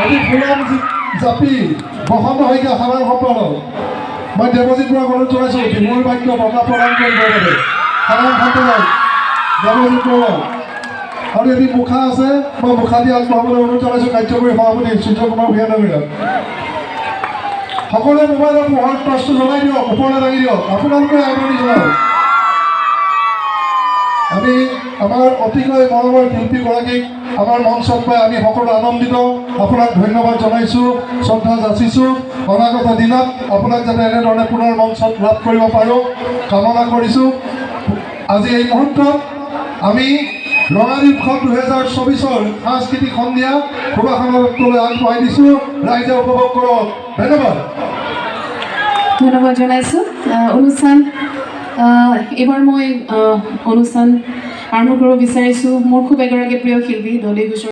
আজি ফুলাম জাপি, বসন্ত শইকীয়া সাধাৰণ সম্পাদক। মই দেৱজিৎ বৰা অনুৰোধ জনাইছোঁ বিমূল বাক্য বঁটা প্ৰদান কৰিবৰ বাবে সম্পাদক দেৱজিৎ বৰা আৰু এটি মুখা আছে, মই মুখা দি আগবঢ়াবলৈ অনুৰোধ জনাইছোঁ, কাৰ্যকৰী সভাপতি সূৰ্য কুমাৰ ভূঞা ডাঙৰীয়াক সকলোৱে মোবাইলৰ পোহৰ টৰ্চটো জ্বলাই দিয়ক, ওপৰলৈ দাঙি দিয়ক। আপোনালোকে আদৰণি জনাওক আমি আমাৰ অতিকৈ মৰমৰ শিল্পীগৰাকীক আমাৰ মঞ্চত পাই আমি সকলো আনন্দিত। আপোনাক ধন্যবাদ জনাইছোঁ শ্ৰদ্ধা যাচিছোঁ। অনাগত দিনত আপোনাক যাতে এনেধৰণে পুনৰ মঞ্চত লাভ কৰিব পাৰোঁ কামনা কৰিছোঁ। আজি এই মুহূৰ্তত আমি ৰঙালী উৎসৱ দুহেজাৰ চৌবিছৰ সাংস্কৃতিক সন্ধিয়া সুভাষণলৈ আগবঢ়াই দিছোঁ। ৰাইজে উপভোগ কৰক। ধন্যবাদ। ধন্যবাদ জনাইছোঁ। অনুষ্ঠান এইবাৰ মই আহ, আৰম্ভ কৰিব বিচাৰিছোঁ। মোৰ খুব এগৰাকী প্ৰিয় শিল্পী দলি ঘোষৰ